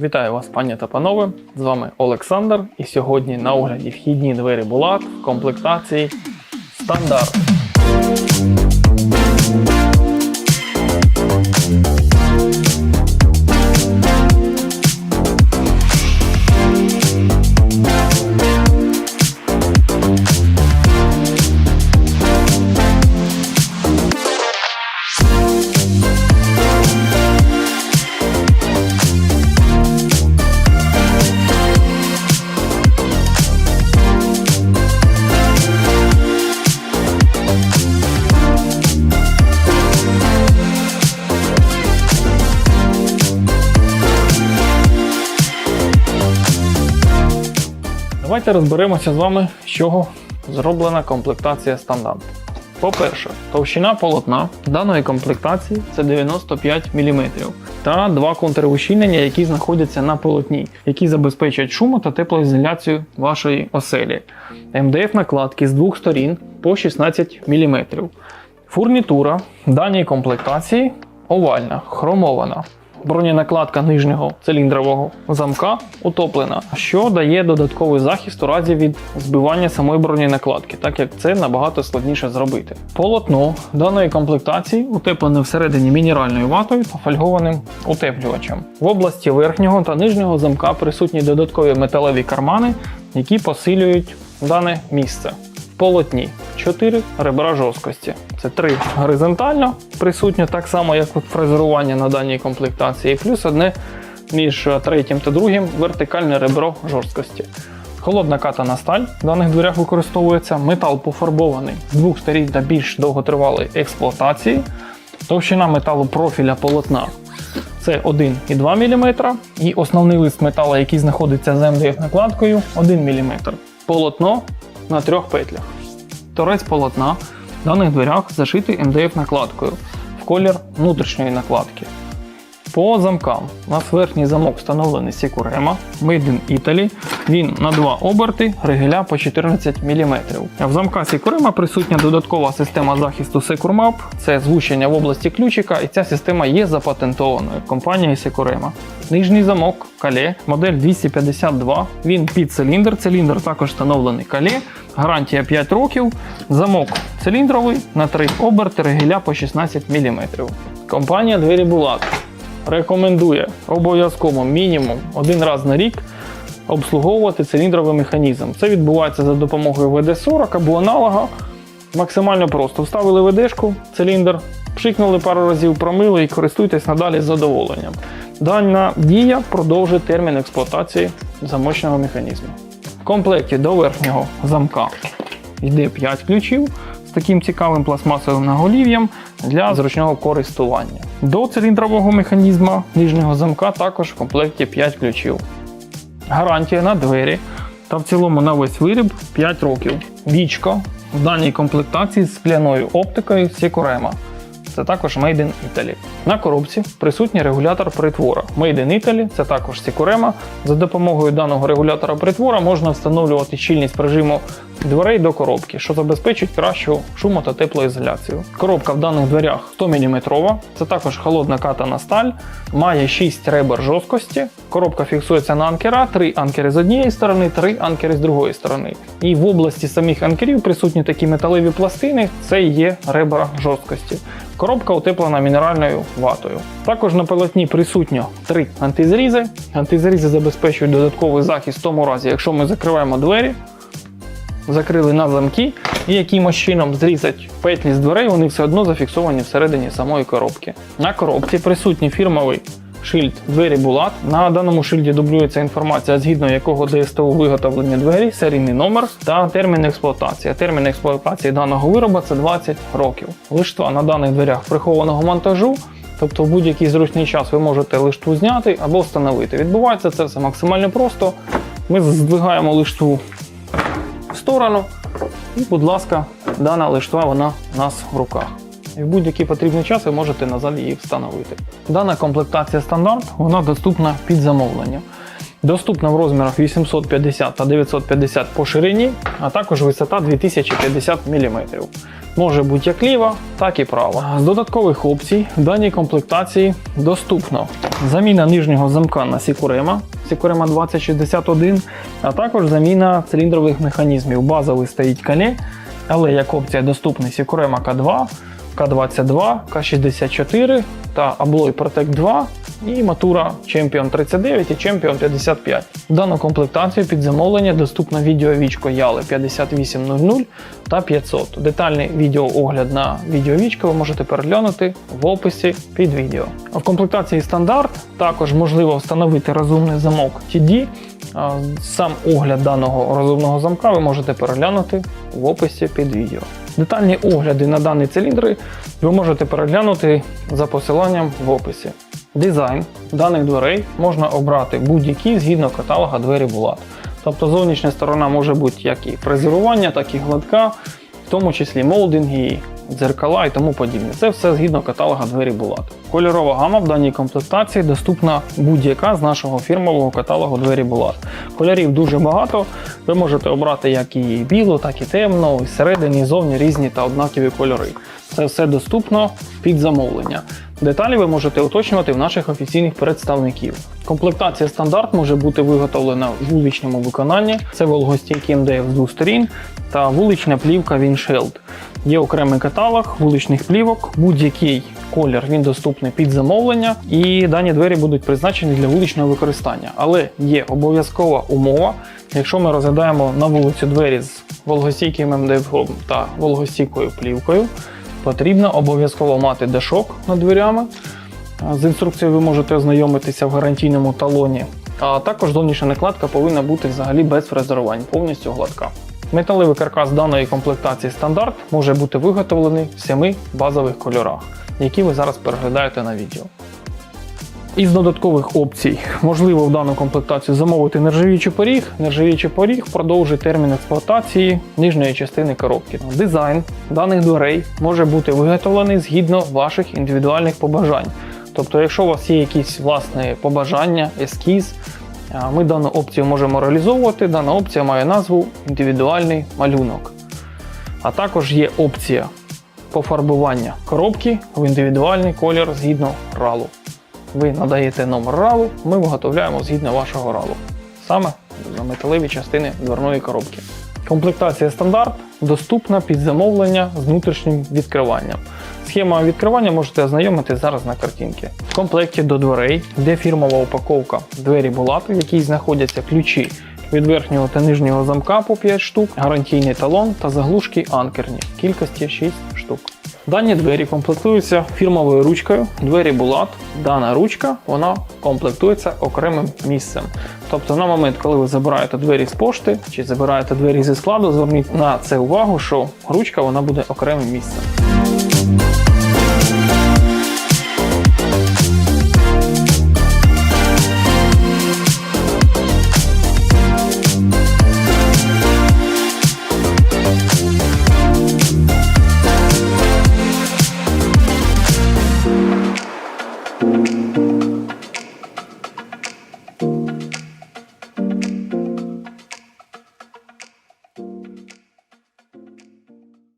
Вітаю вас, пані та панове! З вами Олександр. І сьогодні на огляді вхідні двері Булат в комплектації стандарт. Давайте розберемося з вами, з чого зроблена комплектація стандарт. По-перше, товщина полотна даної комплектації це 95 мм та два контрущільнення, які знаходяться на полотні, які забезпечують шуму та теплоізоляцію вашої оселі. МДФ накладки з двох сторін по 16 мм. Фурнітура даної комплектації овальна, хромована. Броненакладка нижнього циліндрового замка утоплена, що дає додатковий захист у разі від збивання самої броненакладки, так як це набагато складніше зробити. Полотно даної комплектації утеплене всередині мінеральною ватою та фольгованим утеплювачем. В області верхнього та нижнього замка присутні додаткові металеві кармани, які посилюють дане місце. Полотні 4 ребра жорсткості. Це 3 горизонтально присутньо, так само як фрезерування на даній комплектації, і плюс одне між третім та другим вертикальне ребро жорсткості. Холодна катана сталь в даних дверях використовується, метал пофарбований з двох сторін для більш довготривалої експлуатації. Товщина металу профіля полотна це 1,2 мм, і основний лист металу, який знаходиться з МДФ накладкою, 1 мм. Полотно на трьох петлях. Торець полотна в даних дверях зашитий МДФ накладкою в колір внутрішньої накладки. По замкам у нас верхній замок встановлений Securema Made in Italy. Він на два оберти, ригеля по 14 мм. В замка Securema присутня додаткова система захисту Securmap. Це звучення в області ключика, і ця система є запатентованою компанією Securema. Нижній замок Кале, модель 252. Він під циліндр. Циліндр також встановлений Кале. Гарантія 5 років. Замок циліндровий на 3 оберти, ригеля по 16 мм. Компанія Двері Булат рекомендує обов'язково мінімум один раз на рік обслуговувати циліндровий механізм. Це відбувається за допомогою ВД-40 або аналога. Максимально просто. Вставили ВДшку, циліндр, пшикнули пару разів, промили і користуйтесь надалі з задоволенням. Дана дія продовжує термін експлуатації замочного механізму. В комплекті до верхнього замка йде 5 ключів з таким цікавим пластмасовим наголів'ям для зручного користування. До циліндрового механізму нижнього замка також в комплекті 5 ключів. Гарантія на двері та в цілому на весь виріб 5 років. Вічко в даній комплектації з скляною оптикою Securema. Це також Made in Italy. На коробці присутній регулятор притвора. Made in Italy це також Securema. За допомогою даного регулятора притвора можна встановлювати щільність прижиму дверей до коробки, що забезпечить кращу шумо та теплоізоляцію. Коробка в даних дверях 100 мм, це також холодна катана сталь, має 6 ребер жорсткості. Коробка фіксується на анкера, 3 анкери з однієї сторони, 3 анкери з другої сторони. І в області самих анкерів присутні такі металеві пластини, це є ребра жорсткості. Коробка утеплена мінеральною ватою. Також на полотні присутньо три антизрізи. Антизрізи забезпечують додатковий захист в тому разі, якщо ми закриваємо двері, закрили на замки і якимось чином зрізать петлі з дверей, вони все одно зафіксовані всередині самої коробки. На коробці присутній фірмовий шильд двері Булат. На даному шильді дублюється інформація, згідно якого ДСТУ виготовлення двері, серійний номер та термін експлуатації. Термін експлуатації даного вироба це 20 років. Лиштва на даних дверях прихованого монтажу. Тобто в будь-який зручний час ви можете лиштву зняти або встановити. Відбувається це все максимально просто. Ми здвигаємо лиштву в сторону, і, будь ласка, дана лиштва вона у нас в руках. І в будь-який потрібний час ви можете назад її встановити. Дана комплектація стандарт вона доступна під замовлення. Доступна в розмірах 850 та 950 по ширині, а також висота 2050 мм. Може бути як ліва, так і права. З додаткових опцій в даній комплектації доступно заміна нижнього замка на Сікурема, Сікурема 2061, а також заміна циліндрових механізмів. Базовий стоїть кале, але як опція доступний Сікурема К2, К22, К64 та Abloy Protect 2 і Matura Champion 39 і Champion 55. Дану комплектацію під замовлення доступна відеовічко Яли 5800 та 500. Детальний відеоогляд на відеовічко ви можете переглянути в описі під відео. В комплектації стандарт також можливо встановити розумний замок TD. Сам огляд даного розумного замка ви можете переглянути в описі під відео. Детальні огляди на дані циліндри ви можете переглянути за посиланням в описі. Дизайн даних дверей можна обрати будь-який згідно каталога двері Булат. Тобто зовнішня сторона може бути як і фрезерування, так і гладка, в тому числі молдинги, дзеркала і тому подібне. Це все згідно каталога двері Булат. Кольорова гама в даній комплектації доступна будь-яка з нашого фірмового каталогу двері Булат. Кольорів дуже багато. Ви можете обрати як і білу, так і темну, і всередині, і зовні різні та однакові кольори. Це все доступно під замовлення. Деталі ви можете уточнювати в наших офіційних представників. Комплектація стандарт може бути виготовлена в вуличному виконанні. Це вологостійкий МДФ з двох сторін та вулична плівка Windshield. Є окремий каталог вуличних плівок, будь-який колір він доступний під замовлення, і дані двері будуть призначені для вуличного використання. Але є обов'язкова умова, якщо ми розглядаємо на вулицю двері з вологостійким МДФ та вологостійкою плівкою, потрібно обов'язково мати дашок над дверями. З інструкцією ви можете ознайомитися в гарантійному талоні. А також зовнішня накладка повинна бути взагалі без фрезерувань, повністю гладка. Металевий каркас даної комплектації стандарт може бути виготовлений в семи базових кольорах, які ви зараз переглядаєте на відео. Із додаткових опцій можливо в дану комплектацію замовити нержавіючий поріг. Нержавіючий поріг продовжить термін експлуатації нижньої частини коробки. Дизайн даних дверей може бути виготовлений згідно ваших індивідуальних побажань. Тобто, якщо у вас є якісь власне побажання, ескіз, ми дану опцію можемо реалізовувати. Дана опція має назву індивідуальний малюнок. А також є опція пофарбування коробки в індивідуальний колір згідно ралу. Ви надаєте номер ралу, ми виготовляємо згідно вашого ралу. Саме металеві частини дверної коробки. Комплектація стандарт доступна під замовлення з внутрішнім відкриванням. Схема відкривання можете ознайомити зараз на картинці. В комплекті до дверей йде фірмова упаковка двері Булат, в якій знаходяться ключі від верхнього та нижнього замка по 5 штук, гарантійний талон та заглушки анкерні кількості 6 штук. Дані двері комплектуються фірмовою ручкою. Двері Булат. Дана ручка вона комплектується окремим місцем. Тобто на момент, коли ви забираєте двері з пошти чи забираєте двері зі складу, зверніть на це увагу, що ручка вона буде окремим місцем.